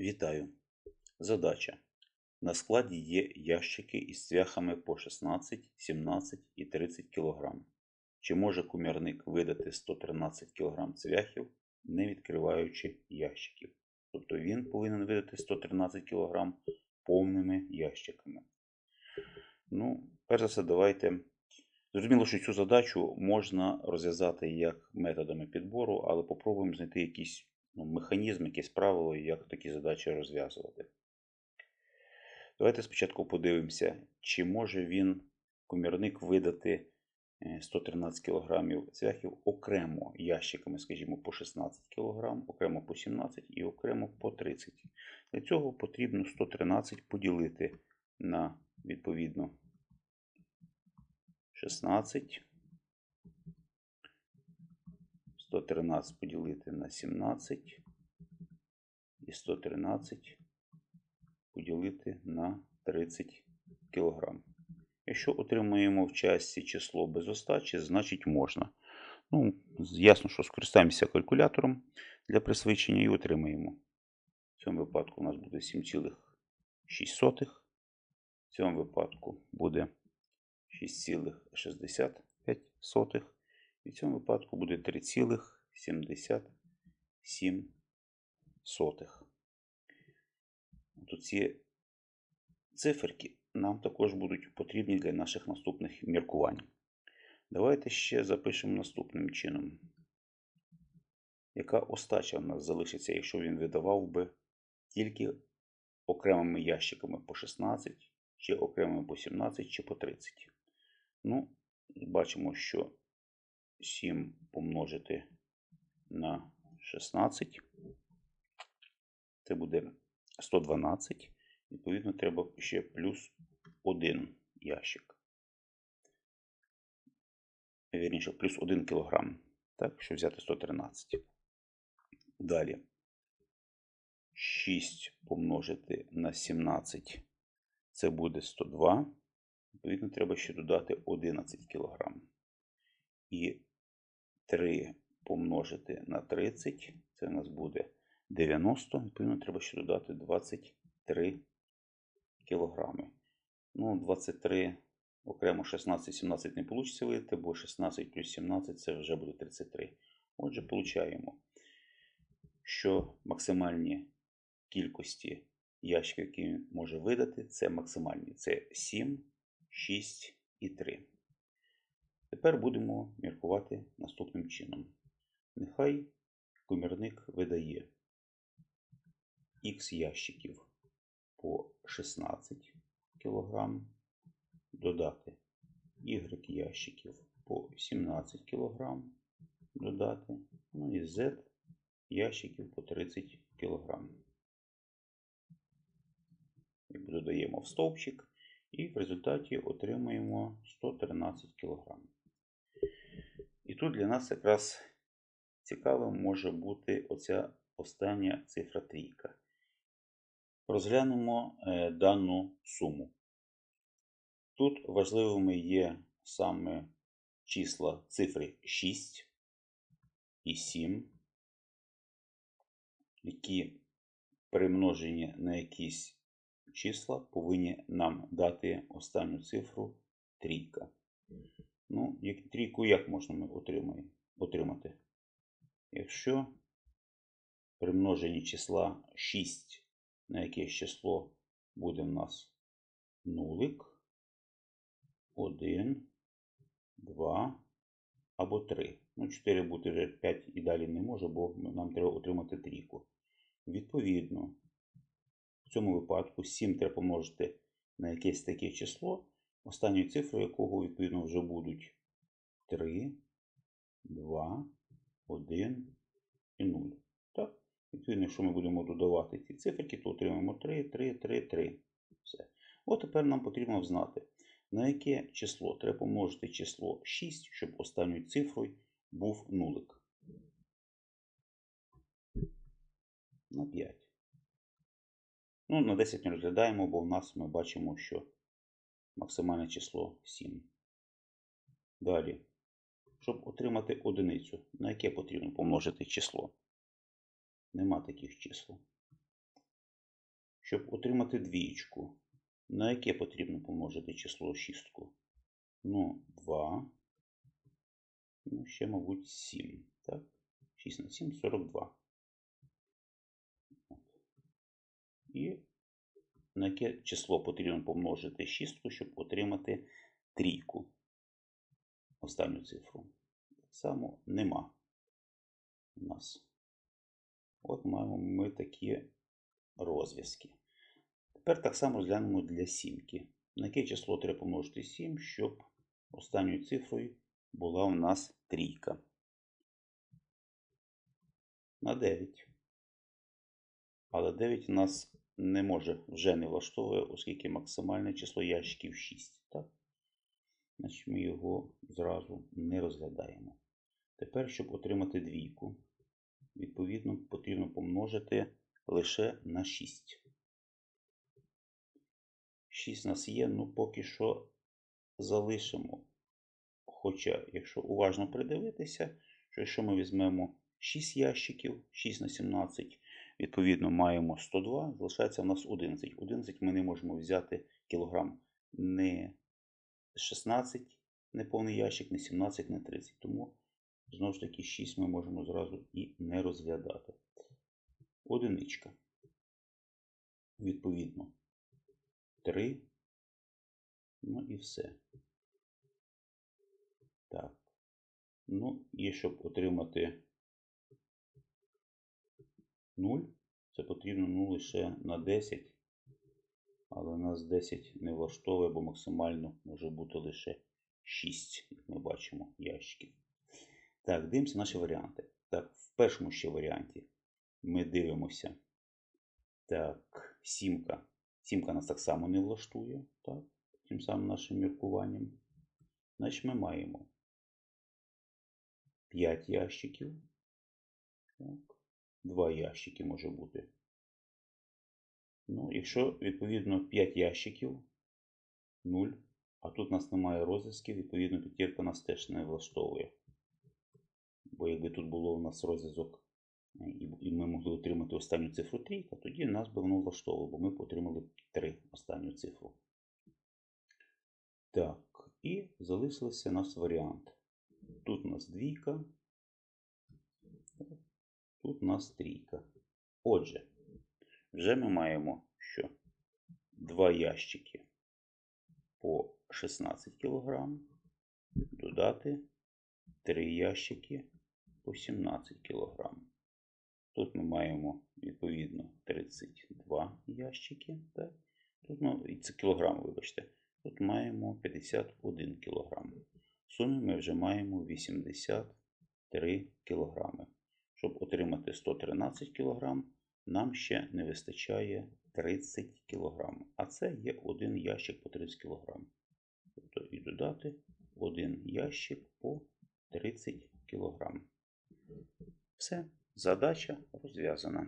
Вітаю! Задача. На складі є ящики із цвяхами по 16, 17 і 30 кг. Чи може кумірник видати 113 кг цвяхів, не відкриваючи ящиків? Тобто він повинен видати 113 кг повними ящиками. Ну, перш за все, давайте. Зрозуміло, що цю задачу можна розв'язати як методами підбору, але попробуємо знайти якісь ну, механізм, якесь правило, як такі задачі розв'язувати. Давайте спочатку подивимося, чи може він, комірник, видати е, 113 кг цвяхів окремо ящиками, скажімо, по 16 кг, окремо по 17 і окремо по 30. Для цього потрібно 113 поділити на відповідно 16. 113 поділити на 17 і 113 поділити на 30 кг. Якщо отримаємо в часті число без остачі, значить можна. Ну, Ясно, що скористаємося калькулятором для присвичення і отримаємо. В цьому випадку у нас буде 7,6. В цьому випадку буде 6,65. І в цьому випадку буде 3,77. Тут ці циферки нам також будуть потрібні для наших наступних міркувань. Давайте ще запишемо наступним чином. Яка остача в нас залишиться, якщо він видавав би тільки окремими ящиками по 16, чи окремими по 17, чи по 30? Ну, бачимо, що 7 помножити на 16. Це буде 112. Відповідно, треба ще плюс 1 ящик. Вірніше, плюс 1 кілограм. Так, якщо взяти 113. Далі. 6 помножити на 17. Це буде 102. Відповідно, треба ще додати 11 кг. І 3 помножити на 30, це у нас буде 90, відповідно, треба ще додати 23 кілограми. Ну, 23 окремо 16-17 не вийде вийти, бо 16 плюс 17 це вже буде 33. Отже, получаємо, що максимальні кількості ящиків, які він може видати, це максимальні. Це 7, 6 і 3. Тепер будемо міркувати наступним чином. Нехай комірник видає Х ящиків по 16 кг, додати Y ящиків по 17 кг, додати, ну і Z ящиків по 30 кг. Додаємо в стовпчик, і в результаті отримаємо 113 кг. І тут для нас якраз цікавим може бути оця остання цифра трійка. Розглянемо е, дану суму. Тут важливими є саме числа цифри 6 і 7, які примножені на якісь числа повинні нам дати останню цифру трійка. Ну, трійку як можна ми отримати? Якщо при множенні числа 6 на якесь число буде в нас нулик, 1, 2 або 3. Ну, 4 буде вже 5 і далі не може, бо нам треба отримати трійку. Відповідно, в цьому випадку 7 треба помножити на якесь таке число, останньою цифрою якого, відповідно, вже будуть 3, 2, 1 і 0. Так? Відповідно, якщо ми будемо додавати ці циферки, то отримаємо 3, 3, 3, 3. Все. От тепер нам потрібно знати, на яке число треба помножити число 6, щоб останньою цифрою був нулик. На 5. Ну, на 10 не розглядаємо, бо в нас ми бачимо, що максимальне число 7. Далі. Щоб отримати одиницю, на яке потрібно помножити число? Нема таких чисел. Щоб отримати двієчку, на яке потрібно помножити число шістку? Ну, 2. Ну, ще, мабуть, 7. Так? 6 на 7 42. І на яке число потрібно помножити шістку, щоб отримати трійку. Останню цифру. Так само нема у нас. От маємо ми такі розв'язки. Тепер так само розглянемо для сімки. На яке число треба помножити 7, щоб останньою цифрою була у нас трійка. На 9. Але 9 у нас не може вже не влаштовує, оскільки максимальне число ящиків 6. Так? Значить, ми його зразу не розглядаємо. Тепер, щоб отримати двійку, відповідно, потрібно помножити лише на 6. 6 у нас є, ну поки що залишимо. Хоча, якщо уважно придивитися, що якщо ми візьмемо 6 ящиків, 6 на 17, відповідно, маємо 102, залишається в нас 11. 11 ми не можемо взяти кілограм не 16, не повний ящик, не 17, не 30. Тому, знову ж таки, 6 ми можемо зразу і не розглядати. Одиничка. Відповідно, 3. Ну і все. Так. Ну, і щоб отримати 0, це потрібно ну, лише на 10. Але нас 10 не влаштовує, бо максимально може бути лише 6, як ми бачимо, ящиків. Так, дивимося наші варіанти. Так, в першому ще варіанті ми дивимося. Так, сімка. Сімка нас так само не влаштує, так, тим самим нашим міркуванням. Значить, ми маємо 5 ящиків. Так. 2 ящики може бути. Ну, якщо, відповідно, 5 ящиків 0, а тут у нас немає розв'язків, відповідно, п'ятірка нас теж не влаштовує. Бо якби тут було у нас розв'язок, е, і ми могли отримати останню цифру трійка, тоді нас би воно влаштовувало, бо ми б отримали 3 останню цифру. Так, і залишився у нас варіант. Тут у нас двійка, тут у нас трійка. Отже, вже ми маємо, що два ящики по 16 кг, додати 3 ящики по 17 кг. Тут ми маємо відповідно 32 ящики. Так? Тут ну, це кілограм, вибачте. Тут маємо 51 кг. В сумі ми вже маємо 83 кг. Отримати 113 кг, нам ще не вистачає 30 кг. А це є один ящик по 30 кг. Тобто і додати один ящик по 30 кг. Все, задача розв'язана.